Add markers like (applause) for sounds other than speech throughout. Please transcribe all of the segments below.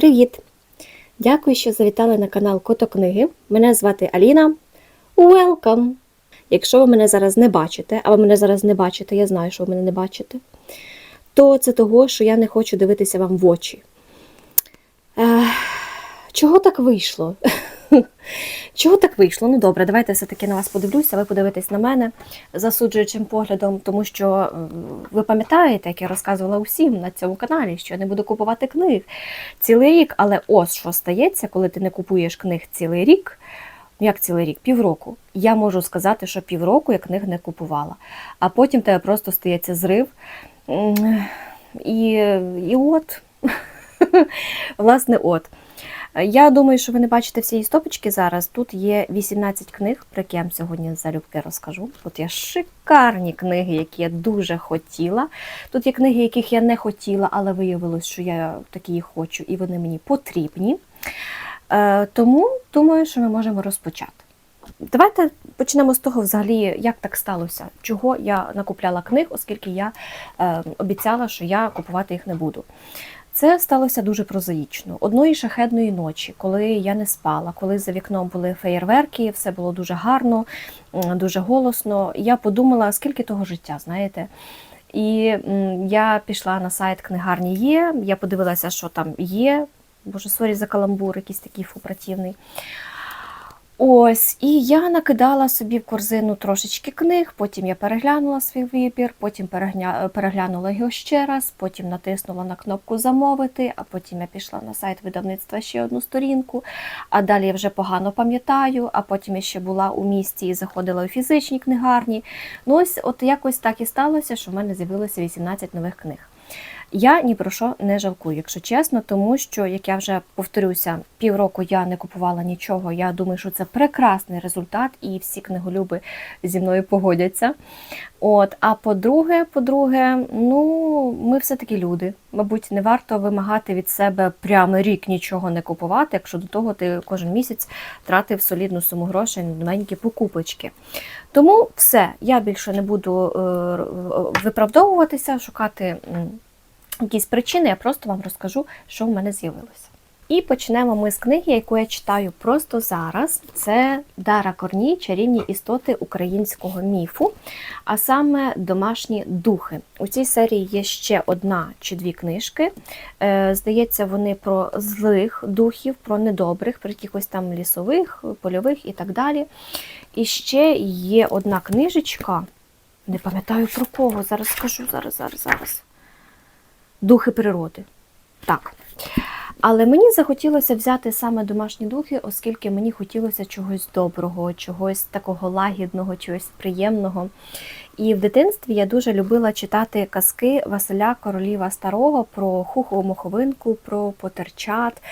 Привіт! Дякую, що завітали на канал Котокниги. Мене звати Аліна. Welcome! Якщо ви мене зараз не бачите, а ви мене зараз не бачите, я знаю, що ви мене не бачите, то це того, що я не хочу дивитися вам в очі. Чого так вийшло? (laughs) Чого так вийшло? Ну добре, давайте все-таки на вас подивлюся, ви подивитесь на мене засуджуючим поглядом, тому що е, ви пам'ятаєте, як я розказувала усім на цьому каналі, що я не буду купувати книг цілий рік, але ось що стається, коли ти не купуєш книг цілий рік. Як цілий рік? Півроку. Я можу сказати, що півроку я книг не купувала. А потім тебе просто стається зрив. І, і от, (laughs) власне, от. Я думаю, що ви не бачите всієї стопочки зараз. Тут є 18 книг, про які я вам сьогодні залюбки розкажу. Тут є шикарні книги, які я дуже хотіла. Тут є книги, яких я не хотіла, але виявилось, що я такі хочу, і вони мені потрібні. Е, Тому думаю, що ми можемо розпочати. Давайте почнемо з того, взагалі, як так сталося, чого я накупляла книг, оскільки я е, обіцяла, що я купувати їх не буду. Це сталося дуже прозаїчно. Одної шахедної ночі, коли я не спала, коли за вікном були феєрверки, все було дуже гарно, дуже голосно. Я подумала, скільки того життя, знаєте. І я пішла на сайт книгарні є, я подивилася, що там є. Боже, сорі за каламбур, якийсь такий фупротивний. Ось, і я накидала собі в корзину трошечки книг, потім я переглянула свій вибір, потім переглянула його ще раз, потім натиснула на кнопку замовити, а потім я пішла на сайт видавництва ще одну сторінку, а далі я вже погано пам'ятаю, а потім я ще була у місті і заходила у фізичні книгарні. Ну ось от якось так і сталося, що в мене з'явилося 18 нових книг. Я ні про що не жалкую, якщо чесно, тому що, як я вже повторюся, півроку я не купувала нічого. Я думаю, що це прекрасний результат, і всі книголюби зі мною погодяться. От, а по-друге, по-друге, ну ми все-таки люди. Мабуть, не варто вимагати від себе прямо рік нічого не купувати, якщо до того ти кожен місяць тратив солідну суму грошей на маленькі покупочки. Тому все, я більше не буду е, виправдовуватися, шукати. Якісь причини, я просто вам розкажу, що в мене з'явилося. І почнемо ми з книги, яку я читаю просто зараз. Це Дара Корній Чарівні істоти українського міфу, а саме домашні духи. У цій серії є ще одна чи дві книжки. Е, Здається, вони про злих духів, про недобрих, про якихось там лісових, польових і так далі. І ще є одна книжечка, не пам'ятаю про кого, зараз скажу, зараз, зараз, зараз духи природи. Так. Але мені захотілося взяти саме домашні духи, оскільки мені хотілося чогось доброго, чогось такого лагідного, чогось приємного. І в дитинстві я дуже любила читати казки Василя Короліва Старого про хухову моховинку, про потерчат,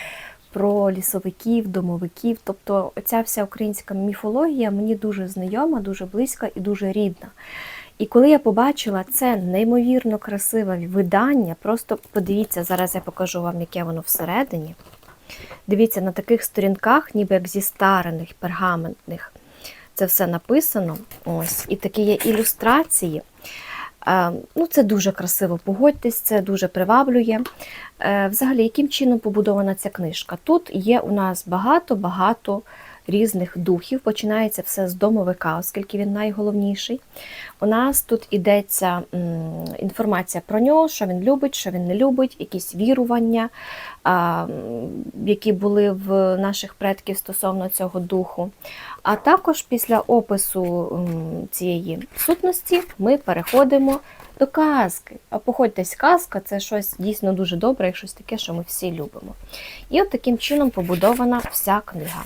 про лісовиків, домовиків. Тобто ця вся українська міфологія мені дуже знайома, дуже близька і дуже рідна. І коли я побачила це неймовірно красиве видання, просто подивіться, зараз я покажу вам, яке воно всередині. Дивіться, на таких сторінках, ніби як зі старених, пергаментних, це все написано. Ось, і такі є ілюстрації. Е, Ну, Це дуже красиво, погодьтесь, це дуже приваблює. Е, Взагалі, яким чином побудована ця книжка? Тут є у нас багато-багато різних духів. Починається все з домовика, оскільки він найголовніший. У нас тут ідеться інформація про нього, що він любить, що він не любить, якісь вірування, які були в наших предків стосовно цього духу. А також після опису цієї сутності ми переходимо до казки. А походьтесь, казка це щось дійсно дуже добре, і щось таке, що ми всі любимо. І от таким чином побудована вся книга.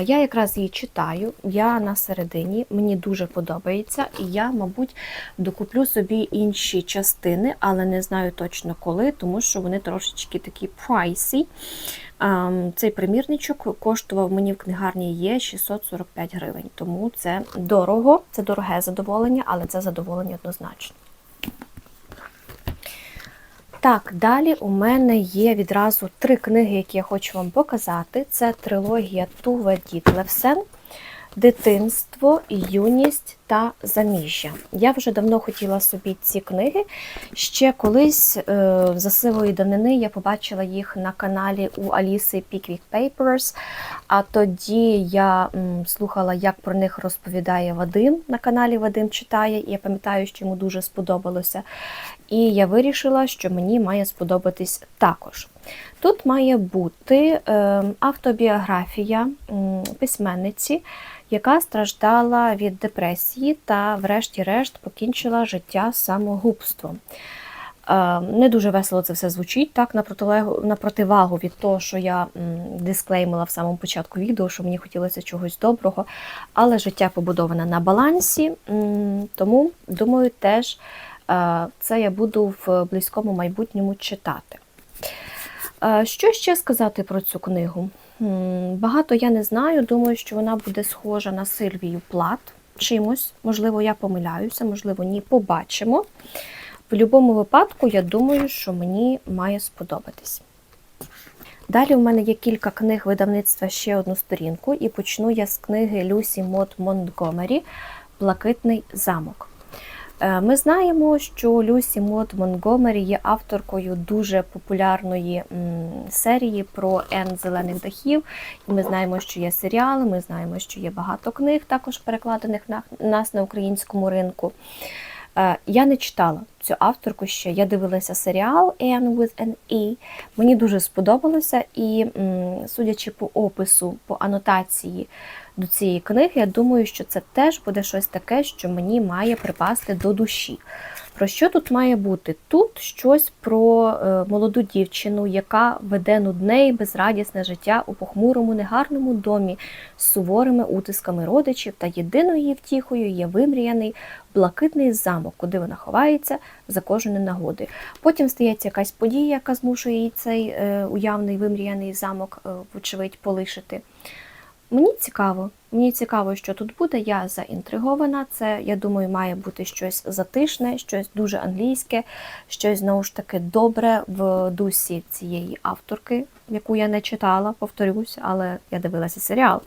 Я якраз її читаю, я на середині, мені дуже подобається, і я, мабуть, докуплю собі інші частини, але не знаю точно коли, тому що вони трошечки такі. Ем, Цей примірничок коштував мені в книгарні є 645 гривень, тому це дорого, це дороге задоволення, але це задоволення однозначно. Так, далі у мене є відразу три книги, які я хочу вам показати. Це трилогія Туве Дітлевсен, Дитинство, Юність та заміжжя. Я вже давно хотіла собі ці книги. Ще колись е, за сивої давнини я побачила їх на каналі у Аліси Pickwick Papers. А тоді я слухала, як про них розповідає Вадим на каналі Вадим читає, і я пам'ятаю, що йому дуже сподобалося. І я вирішила, що мені має сподобатись також. Тут має бути е, автобіографія письменниці, яка страждала від депресії та, врешті-решт, покінчила життя самогубством. Е, Не дуже весело це все звучить, так, на протилегу, на противагу від того, що я дисклеймила в самому початку відео, що мені хотілося чогось доброго, але життя побудоване на балансі, тому, думаю, теж е, це я буду в близькому майбутньому читати. Е, Що ще сказати про цю книгу? Багато я не знаю. Думаю, що вона буде схожа на Сильвію Плат чимось. Можливо, я помиляюся, можливо, ні. Побачимо. В будь-якому випадку, я думаю, що мені має сподобатись. Далі у мене є кілька книг видавництва ще одну сторінку, і почну я з книги Люсі Мот Монтгомері Блакитний замок. Е, Ми знаємо, що Люсі Мот Монгомері є авторкою дуже популярної серії про Н зелених дахів. І ми знаємо, що є серіали, ми знаємо, що є багато книг, також перекладених на нас на українському ринку. Е, Я не читала цю авторку ще. Я дивилася серіал Anne with an E. Мені дуже сподобалося, і судячи по опису, по анотації до цієї книги, я думаю, що це теж буде щось таке, що мені має припасти до душі. Про що тут має бути? Тут щось про е, молоду дівчину, яка веде нудне і безрадісне життя у похмурому, негарному домі з суворими утисками родичів, та єдиною втіхою є вимріяний блакитний замок, куди вона ховається за кожної нагоди. Потім стається якась подія, яка змушує її цей е, уявний вимріяний замок, е, вочевидь, полишити. Мені цікаво, мені цікаво, що тут буде. Я заінтригована. Це, я думаю, має бути щось затишне, щось дуже англійське, щось знову ж таки добре в дусі цієї авторки, яку я не читала, повторюсь, але я дивилася серіал.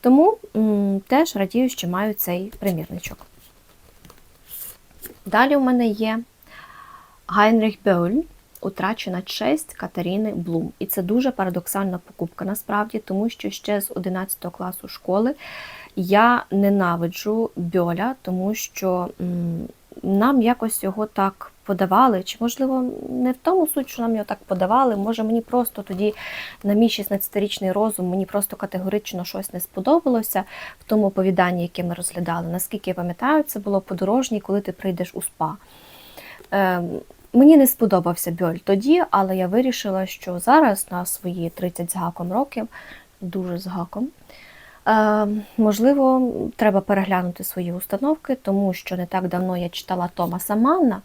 Тому м, теж радію, що маю цей примірничок. Далі у мене є Гайнріх Беуль Утрачена честь Катерини Блум. І це дуже парадоксальна покупка насправді, тому що ще з 11 класу школи я ненавиджу Бьоля, тому що нам якось його так подавали. Чи, можливо, не в тому суть, що нам його так подавали. Може, мені просто тоді на мій 16-річний розум мені просто категорично щось не сподобалося в тому оповіданні, яке ми розглядали. Наскільки я пам'ятаю, це було подорожній, коли ти прийдеш у спа. Мені не сподобався Бьоль тоді, але я вирішила, що зараз на свої 30 з гаком років, дуже з гаком, е, можливо, треба переглянути свої установки, тому що не так давно я читала Томаса Манна,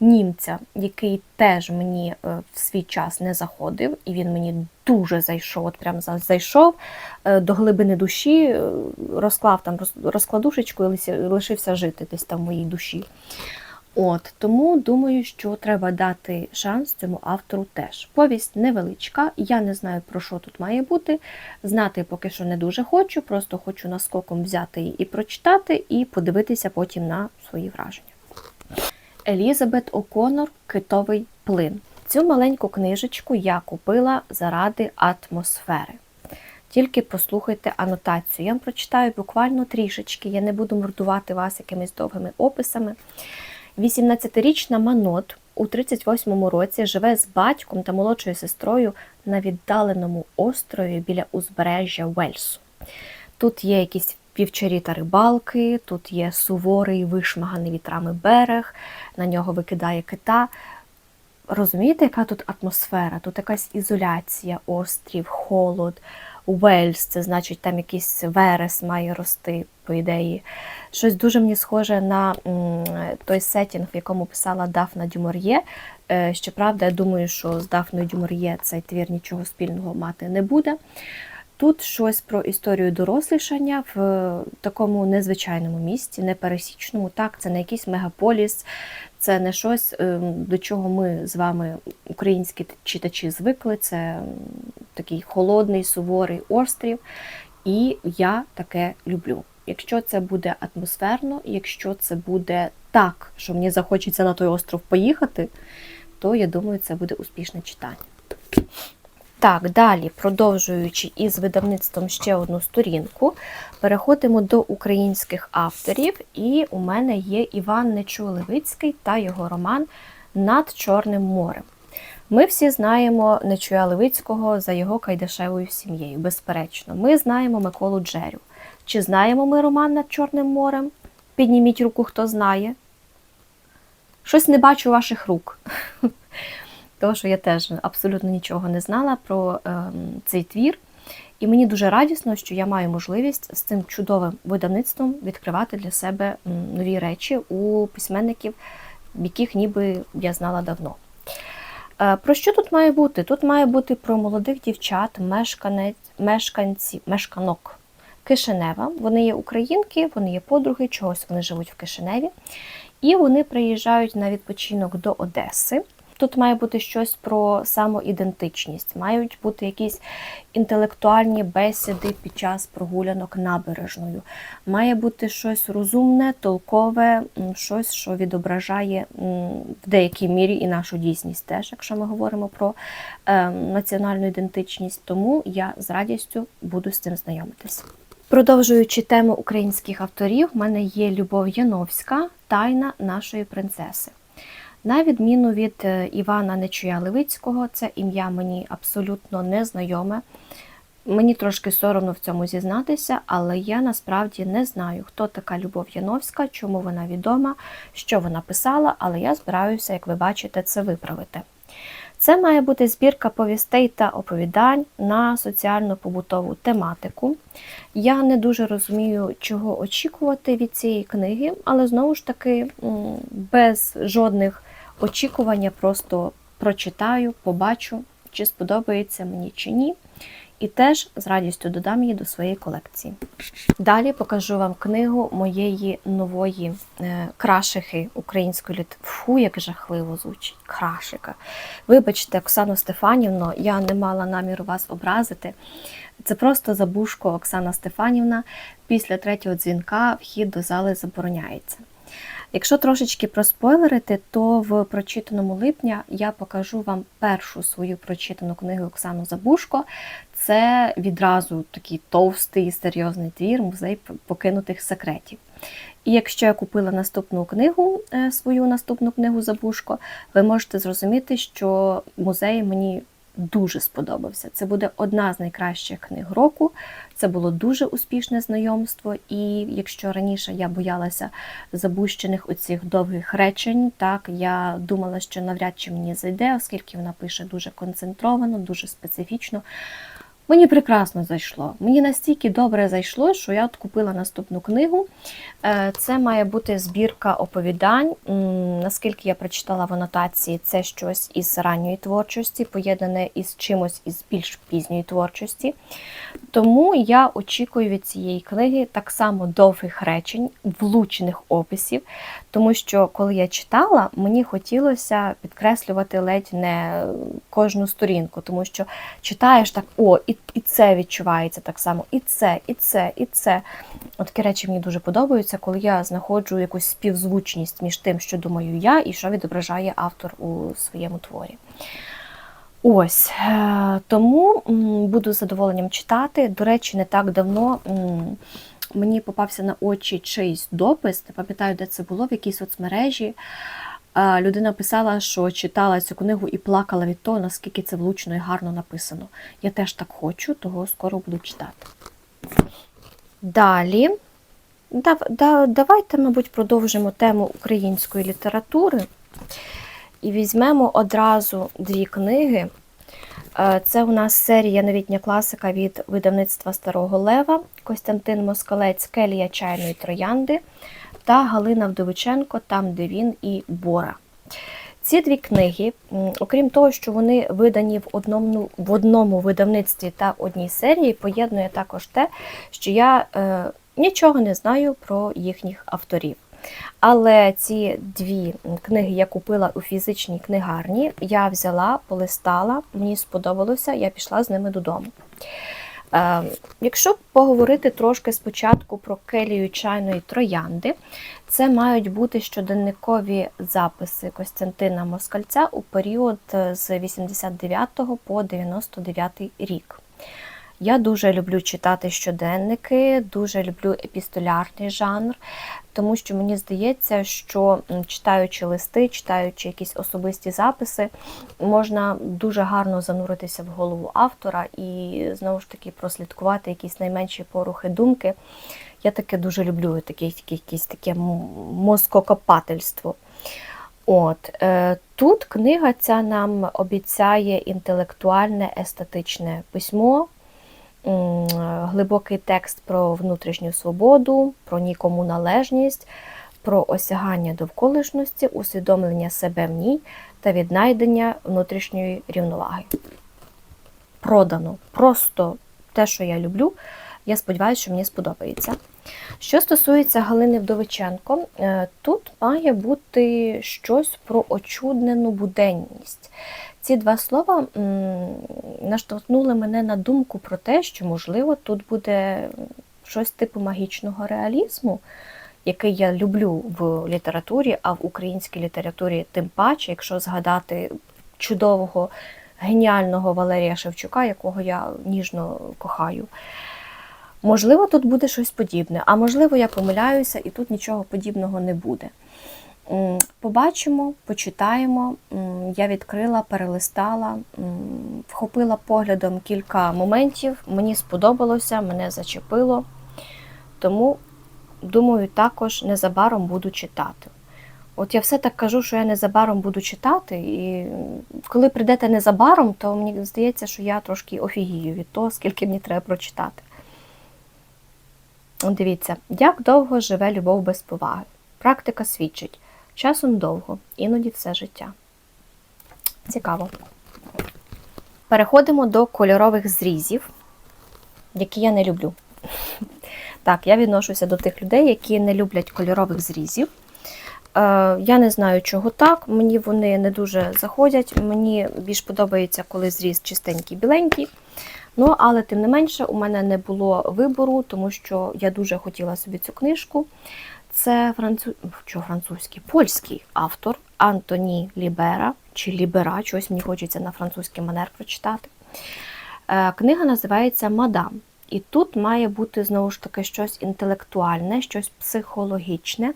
німця, який теж мені е, в свій час не заходив, і він мені дуже зайшов, от прям зайшов е, до глибини душі, розклав там розкладушечку і лишився жити десь там в моїй душі. От тому думаю, що треба дати шанс цьому автору теж. Повість невеличка, я не знаю про що тут має бути. Знати поки що не дуже хочу, просто хочу наскоком взяти її і прочитати, і подивитися потім на свої враження. Елізабет О'Конор Китовий плин. Цю маленьку книжечку я купила заради атмосфери. Тільки послухайте анотацію. Я вам прочитаю буквально трішечки, я не буду мордувати вас якимись довгими описами. 18-річна Манот у 38-му році живе з батьком та молодшою сестрою на віддаленому острові біля узбережжя Вельсу. Тут є якісь півчарі та рибалки, тут є суворий вишмаганий вітрами берег, на нього викидає кита. Розумієте, яка тут атмосфера? Тут якась ізоляція, острів, холод, Уельс, це значить там якийсь верес має рости, по ідеї. Щось дуже мені схоже на той сетінг, в якому писала Дафна Дюмор'є. Е, Щоправда, я думаю, що з Дафною Дюмор'є цей твір нічого спільного мати не буде. Тут щось про історію дорослішання в такому незвичайному місті, непересічному. Так, це не якийсь мегаполіс, це не щось, ем, до чого ми з вами, українські читачі, звикли. Це такий холодний, суворий острів. І я таке люблю. якщо це буде атмосферно, якщо це буде так, що мені захочеться на той остров поїхати, то я думаю, це буде успішне читання. Так, далі, продовжуючи із видавництвом ще одну сторінку, переходимо до українських авторів, і у мене є Іван Нечуй-Левицький та його роман Над Чорним морем. Ми всі знаємо Нечуя Левицького за його Кайдашевою сім'єю, безперечно. Ми знаємо Миколу Джерю. Чи знаємо ми роман над Чорним морем? Підніміть руку, хто знає. Щось не бачу ваших рук. Тому що я теж абсолютно нічого не знала про ем, цей твір. І мені дуже радісно, що я маю можливість з цим чудовим видавництвом відкривати для себе нові речі у письменників, яких ніби я знала давно. Е, Про що тут має бути? Тут має бути про молодих дівчат, мешканець, мешканці, мешканок Кишинева. Вони є українки, вони є подруги, чогось вони живуть в Кишиневі. І вони приїжджають на відпочинок до Одеси. Тут має бути щось про самоідентичність, мають бути якісь інтелектуальні бесіди під час прогулянок набережною. Має бути щось розумне, толкове, щось, що відображає в деякій мірі і нашу дійсність теж, якщо ми говоримо про е, національну ідентичність. Тому я з радістю буду з цим знайомитись. Продовжуючи тему українських авторів, в мене є Любов Яновська, Тайна нашої принцеси. На відміну від е, Івана Нечуя Левицького, це ім'я мені абсолютно незнайоме. Мені трошки соромно в цьому зізнатися, але я насправді не знаю, хто така Любов Яновська, чому вона відома, що вона писала, але я збираюся, як ви бачите, це виправити. Це має бути збірка повістей та оповідань на соціально-побутову тематику. Я не дуже розумію, чого очікувати від цієї книги, але знову ж таки, без жодних очікувань я просто прочитаю, побачу, чи сподобається мені чи ні. І теж з радістю додам її до своєї колекції. Далі покажу вам книгу моєї нової е, крашихи української літ. Фу, як жахливо звучить. Крашика. Вибачте, Оксано Стефанівно, я не мала наміру вас образити. Це просто забушко Оксана Стефанівна. Після третього дзвінка вхід до зали забороняється. Якщо трошечки проспойлерити, то в прочитаному липня я покажу вам першу свою прочитану книгу Оксану Забушко. Це відразу такий товстий серйозний твір музей покинутих секретів. І якщо я купила наступну книгу, е, свою наступну книгу Забушко, ви можете зрозуміти, що музей мені дуже сподобався. Це буде одна з найкращих книг року. Це було дуже успішне знайомство, і якщо раніше я боялася забущених оцих довгих речень, так я думала, що навряд чи мені зайде, оскільки вона пише дуже концентровано, дуже специфічно. Мені прекрасно зайшло. Мені настільки добре зайшло, що я от купила наступну книгу. Е, Це має бути збірка оповідань. Наскільки я прочитала в анотації, це щось із ранньої творчості, поєднане із чимось із більш пізньої творчості. Тому я очікую від цієї книги так само довгих речень, влучених описів, тому що коли я читала, мені хотілося підкреслювати ледь не кожну сторінку, тому що читаєш так, о, і, і це відчувається так само, і це, і це, і це. От такі речі мені дуже подобаються, коли я знаходжу якусь співзвучність між тим, що думаю я, і що відображає автор у своєму творі. Ось е, тому буду з задоволенням читати. До речі, не так давно мені попався на очі чийсь допис, не пам'ятаю, де це було, в якій соцмережі. Людина писала, що читала цю книгу і плакала від того, наскільки це влучно і гарно написано. Я теж так хочу, того скоро буду читати. Далі. Дав, да, давайте, мабуть, продовжимо тему української літератури і візьмемо одразу дві книги. Е, Це у нас серія новітня класика від видавництва Старого Лева, Костянтин Москалець, Келія чайної троянди та Галина Вдовиченко Там, де він і Бора. Ці дві книги, окрім того, що вони видані в одному, в одному видавництві та одній серії, поєднує також те, що я е, нічого не знаю про їхніх авторів. Але ці дві книги я купила у фізичній книгарні. Я взяла, полистала, мені сподобалося, я пішла з ними додому. Е, Якщо поговорити трошки спочатку про келію чайної троянди, це мають бути щоденникові записи Костянтина Москальця у період е, з 89 по 99 рік. Я дуже люблю читати щоденники, дуже люблю епістолярний жанр, тому що мені здається, що читаючи листи, читаючи якісь особисті записи, можна дуже гарно зануритися в голову автора і знову ж таки прослідкувати якісь найменші порухи думки. Я таке дуже люблю, таке, якесь таке мозкокопательство. От, е, тут книга ця нам обіцяє інтелектуальне естетичне письмо, глибокий текст про внутрішню свободу, про нікому належність, про осягання довколишності, усвідомлення себе в ній та віднайдення внутрішньої рівноваги. Продано. Просто те, що я люблю. Я сподіваюся, що мені сподобається. Що стосується Галини Вдовиченко, е, тут має бути щось про очуднену буденність. Ці два слова наштовхнули мене на думку про те, що, можливо, тут буде щось типу магічного реалізму, який я люблю в літературі, а в українській літературі тим паче, якщо згадати чудового, геніального Валерія Шевчука, якого я ніжно кохаю. Можливо, тут буде щось подібне, а можливо, я помиляюся, і тут нічого подібного не буде. Побачимо, почитаємо. Я відкрила, перелистала, вхопила поглядом кілька моментів. Мені сподобалося, мене зачепило. Тому, думаю, також незабаром буду читати. От я все так кажу, що я незабаром буду читати, і коли прийдете незабаром, то мені здається, що я трошки офігію від того, скільки мені треба прочитати. Дивіться, як довго живе любов без поваги. Практика свідчить. Часом довго, іноді все життя. Цікаво. Переходимо до кольорових зрізів, які я не люблю. (laughs) Так, я відношуся до тих людей, які не люблять кольорових зрізів. Е, Я не знаю, чого так. Мені вони не дуже заходять. Мені більш подобається, коли зріз чистенький, біленький. Ну, але тим не менше, у мене не було вибору, тому що я дуже хотіла собі цю книжку. Це француз... що французький, польський автор Антоні Лібера чи Лібера, чогось мені хочеться на французький манер прочитати. Е, Книга називається Мадам. І тут має бути знову ж таки щось інтелектуальне, щось психологічне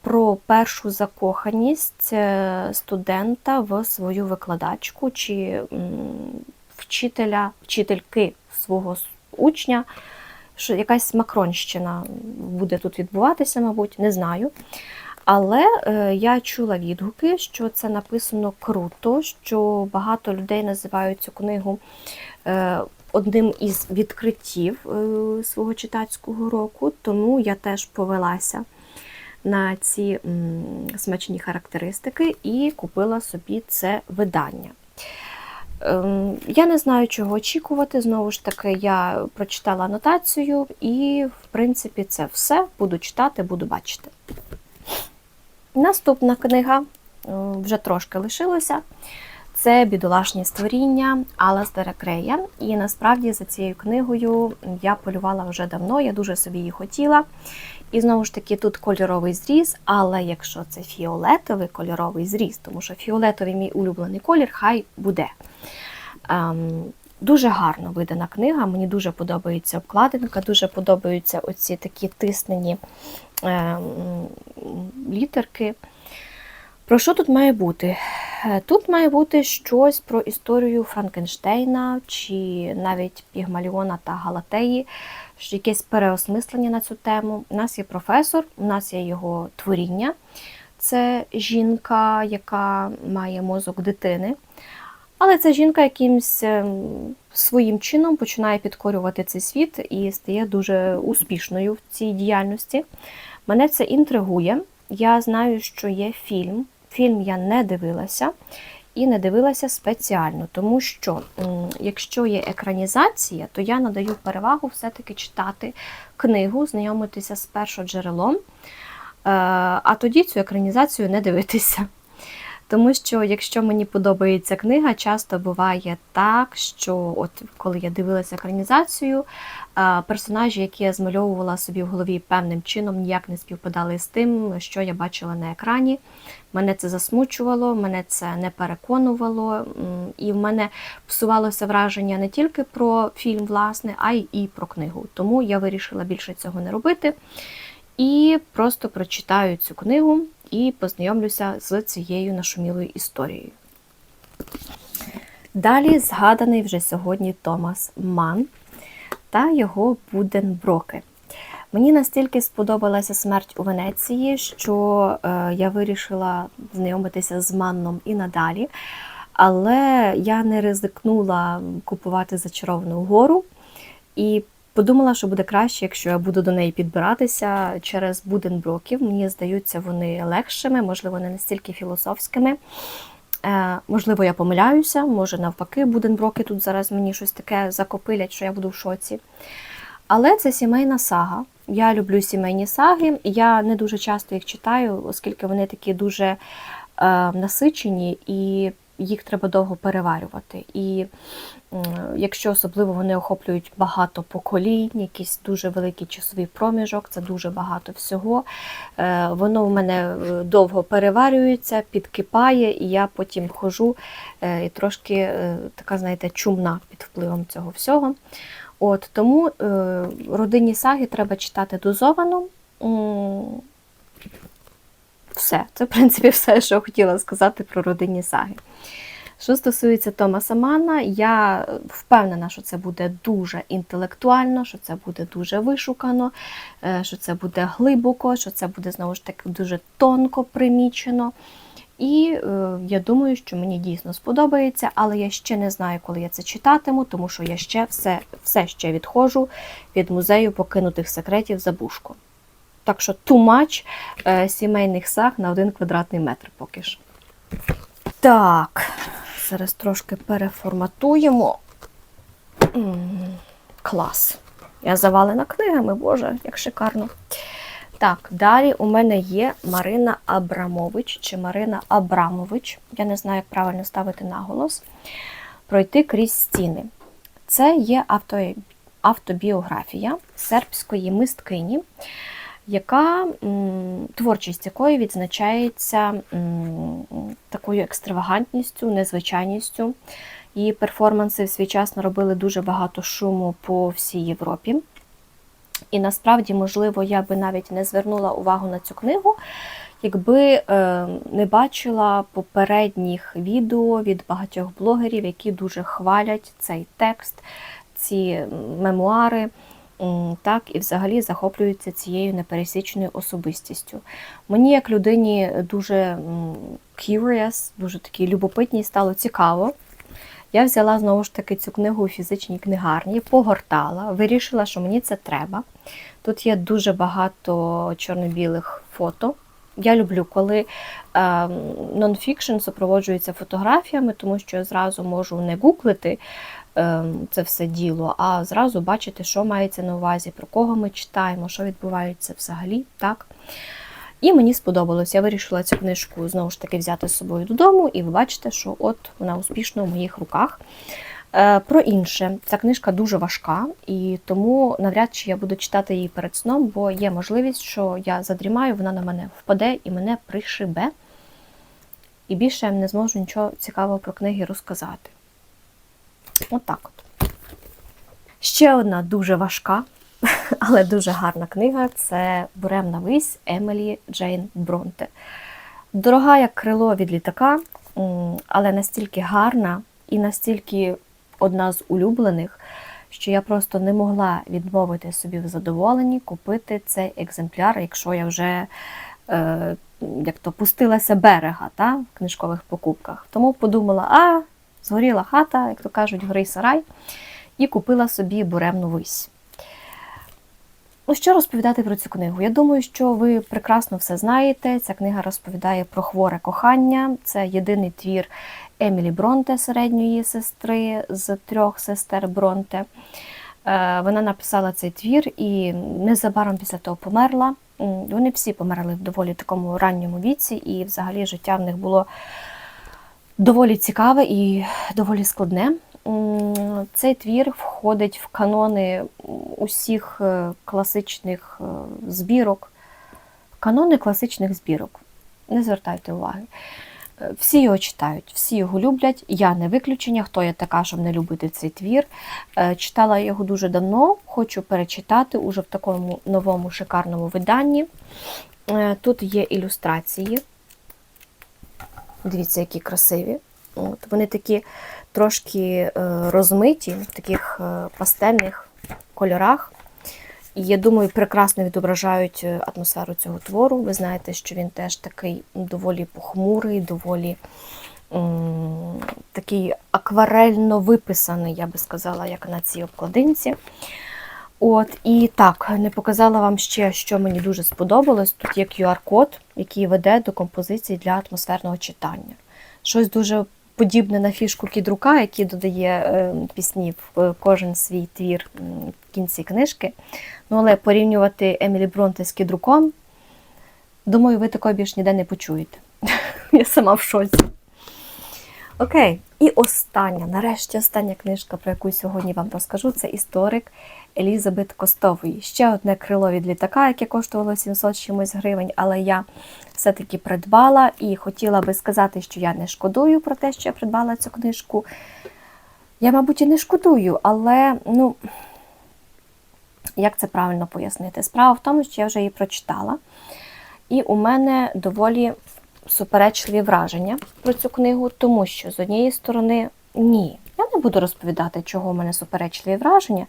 про першу закоханість е, студента в свою викладачку чи вчителя, вчительки свого учня. Що якась макронщина буде тут відбуватися, мабуть, не знаю. Але е, я чула відгуки, що це написано круто, що багато людей називають цю книгу е, одним із відкриттів е, свого читацького року, тому я теж повелася на ці м, смачні характеристики і купила собі це видання. Ем, Я не знаю, чого очікувати. Знову ж таки, я прочитала анотацію, і, в принципі, це все. Буду читати, буду бачити. Наступна книга вже трошки лишилося. Це бідолашні створіння Аластера Крея. І насправді за цією книгою я полювала вже давно, я дуже собі її хотіла. І знову ж таки, тут кольоровий зріз, але якщо це фіолетовий кольоровий зріз, тому що фіолетовий мій улюблений колір, хай буде. Ем, дуже гарно видана книга, мені дуже подобається обкладинка, дуже подобаються оці такі тиснені ем, літерки. Про що тут має бути? Е, Тут має бути щось про історію Франкенштейна чи навіть Пігмаліона та Галатеї, якесь переосмислення на цю тему. У нас є професор, у нас є його творіння. Це жінка, яка має мозок дитини. Але ця жінка якимсь ем, своїм чином починає підкорювати цей світ і стає дуже успішною в цій діяльності. Мене це інтригує. Я знаю, що є фільм. Фільм я не дивилася і не дивилася спеціально, тому що якщо є екранізація, то я надаю перевагу все-таки читати книгу, знайомитися з першоджерелом, е, а тоді цю екранізацію не дивитися. Тому що, якщо мені подобається книга, часто буває так, що от коли я дивилася екранізацію, персонажі, які я змальовувала собі в голові певним чином, ніяк не співпадали з тим, що я бачила на екрані. Мене це засмучувало, мене це не переконувало, і в мене псувалося враження не тільки про фільм, власне, а й і про книгу. Тому я вирішила більше цього не робити. І просто прочитаю цю книгу і познайомлюся з цією нашумілою історією. Далі згаданий вже сьогодні Томас Ман та його Буденброки. Мені настільки сподобалася смерть у Венеції, що е, я вирішила знайомитися з Манном і надалі. Але я не ризикнула купувати зачаровану гору і подумала, що буде краще, якщо я буду до неї підбиратися через Буденброків. Мені здаються вони легшими, можливо, не настільки філософськими. Е, можливо, я помиляюся, може навпаки, Буденброки тут зараз мені щось таке закопилять, що я буду в шоці. Але це сімейна сага. Я люблю сімейні саги. Я не дуже часто їх читаю, оскільки вони такі дуже е, насичені і їх треба довго переварювати. І якщо особливо вони охоплюють багато поколінь, якийсь дуже великий часовий проміжок, це дуже багато всього. Е, Воно в мене е, довго переварюється, підкипає, і я потім хожу е, і трошки така, знаєте, чумна під впливом цього всього. От, Тому родинні саги треба читати дозовано. Все, це, в принципі, все, що хотіла сказати про родинні саги. Що стосується Томаса Манна, я впевнена, що це буде дуже інтелектуально, що це буде дуже вишукано, е, що це буде глибоко, що це буде знову ж таки дуже тонко примічено. І е, я думаю, що мені дійсно сподобається, але я ще не знаю, коли я це читатиму, тому що я ще все, все ще відходжу від музею покинутих секретів Забушко. Так що much е, сімейних саг на один квадратний метр поки що. Так, зараз трошки переформатуємо. Клас. Я завалена книгами, боже, як шикарно. Так, далі у мене є Марина Абрамович чи Марина Абрамович. Я не знаю, як правильно ставити наголос. Пройти крізь стіни. Це є автобіографія сербської мисткині, яка творчість якої відзначається такою екстравагантністю, незвичайністю. Її перформанси в свій час наробили дуже багато шуму по всій Європі. І насправді, можливо, я би навіть не звернула увагу на цю книгу, якби е, не бачила попередніх відео від багатьох блогерів, які дуже хвалять цей текст, ці мемуари. М, Так, і взагалі захоплюються цією непересічною особистістю. Мені, як людині, дуже curious, дуже такій любопитній, стало цікаво. Я взяла знову ж таки цю книгу у фізичній книгарні, погортала, вирішила, що мені це треба. Тут є дуже багато чорно-білих фото. Я люблю, коли е, нонфікшн супроводжується фотографіями, тому що я зразу можу не гуглити е, це все діло, а зразу бачити, що мається на увазі, про кого ми читаємо, що відбувається взагалі. так. І мені сподобалось. Я вирішила цю книжку знову ж таки взяти з собою додому, і ви бачите, що от вона успішно в моїх руках. Е, Про інше, ця книжка дуже важка, і тому навряд чи я буду читати її перед сном, бо є можливість, що я задрімаю, вона на мене впаде і мене пришибе. І більше я не зможу нічого цікавого про книги розказати. Отак от. Ще одна дуже важка, (laughs) але дуже гарна книга це Буремна вись Емілі Джейн Бронте. Дорога як крило від літака, але настільки гарна і настільки одна з улюблених, що я просто не могла відмовити собі в задоволенні купити цей екземпляр, якщо я вже е, як то пустилася берега та, в книжкових покупках. Тому подумала, а, згоріла хата, як то кажуть, горий сарай, і купила собі буремну вись. Ну, що розповідати про цю книгу? Я думаю, що ви прекрасно все знаєте. Ця книга розповідає про хворе кохання. Це єдиний твір Емілі Бронте, середньої сестри з трьох сестер Бронте. Е, Вона написала цей твір і незабаром після того померла. Вони всі померли в доволі такому ранньому віці, і взагалі життя в них було доволі цікаве і доволі складне. Цей твір входить в канони усіх е, класичних е, збірок. Канони класичних збірок. Не звертайте уваги. Е, Всі його читають, всі його люблять. Я не виключення. Хто я така, щоб не любити цей твір. Читала його дуже давно, хочу перечитати уже в такому новому шикарному виданні. Тут є ілюстрації. Дивіться, які красиві. От, вони такі трошки е, розмиті, в таких е, пастельних кольорах. І я думаю, прекрасно відображають е, атмосферу цього твору. Ви знаєте, що він теж такий доволі похмурий, доволі такий акварельно виписаний, я би сказала, як на цій обкладинці. От, і так, не показала вам ще, що мені дуже сподобалось. Тут є QR-код, який веде до композиції для атмосферного читання. Щось дуже подібне на фішку кідрука, який додає е, пісні в е, кожен свій твір в кінці книжки. Ну, але порівнювати Емілі Бронте з кідруком, думаю, ви такого більш ніде не почуєте. (laughs) Я сама в шоці. Окей, і остання, нарешті остання книжка, про яку сьогодні вам розкажу, це історик Елізабет Костової. Ще одне крило від літака, яке коштувало 700 чимось гривень, але я все-таки придбала і хотіла би сказати, що я не шкодую про те, що я придбала цю книжку. Я, мабуть, і не шкодую, але ну, як це правильно пояснити? Справа в тому, що я вже її прочитала, і у мене доволі суперечливі враження про цю книгу, тому що з однієї сторони, ні, буду розповідати, чого у мене суперечливі враження.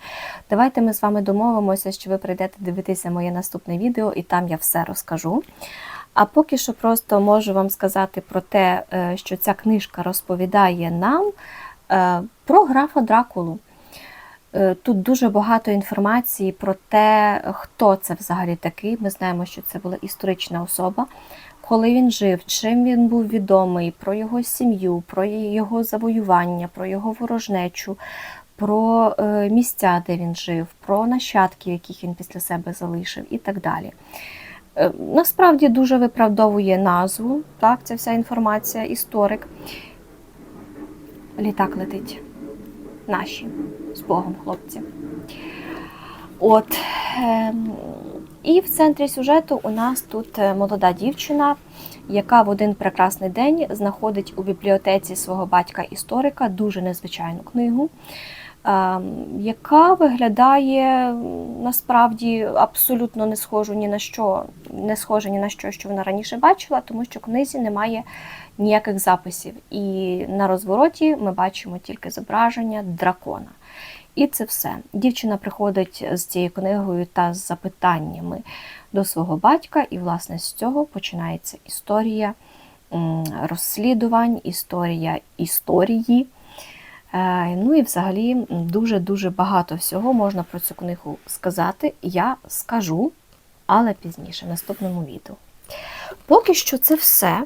Давайте ми з вами домовимося, що ви прийдете дивитися моє наступне відео, і там я все розкажу. А поки що просто можу вам сказати про те, е, що ця книжка розповідає нам е, про графа Дракулу. Е, Тут дуже багато інформації про те, хто це взагалі такий. Ми знаємо, що це була історична особа, коли він жив, чим він був відомий, про його сім'ю, про його завоювання, про його ворожнечу, про е, місця, де він жив, про нащадків, яких він після себе залишив, і так далі. Е, Насправді дуже виправдовує назву, так, ця вся інформація, історик. Літак летить. Наші з Богом, хлопці. От. ем, І в центрі сюжету у нас тут е, молода дівчина, яка в один прекрасний день знаходить у бібліотеці свого батька-історика дуже незвичайну книгу, ем, яка виглядає насправді абсолютно не схожу ні на що, не схожа ні на що, що вона раніше бачила, тому що в книзі немає ніяких записів. І на розвороті ми бачимо тільки зображення дракона. І це все. Дівчина приходить з цією книгою та з запитаннями до свого батька, і, власне, з цього починається історія розслідувань, історія історії. Е, Ну і взагалі дуже-дуже багато всього можна про цю книгу сказати. Я скажу, але пізніше, в наступному відео. Поки що це все.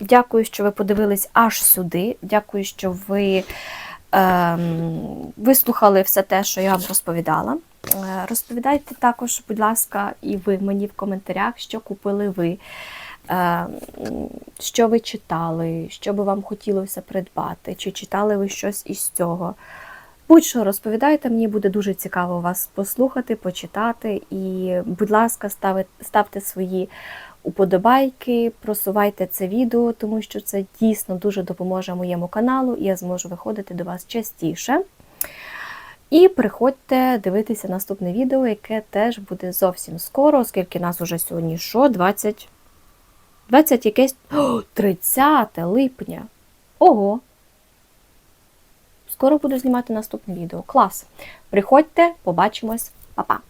Дякую, що ви подивились аж сюди. Дякую, що ви вислухали все те, що я вам розповідала. Е, Розповідайте також, будь ласка, і ви мені в коментарях, що купили ви, е, що ви читали, що би вам хотілося придбати, чи читали ви щось із цього. Будь-що розповідайте, мені буде дуже цікаво вас послухати, почитати. І, будь ласка, ставте свої уподобайки, просувайте це відео, тому що це дійсно дуже допоможе моєму каналу, і я зможу виходити до вас частіше. І приходьте дивитися наступне відео, яке теж буде зовсім скоро, оскільки нас уже сьогодні що? 20. 20 якесь. О, 30 липня. Ого! Скоро буду знімати наступне відео. Клас! Приходьте, побачимось, Па-па!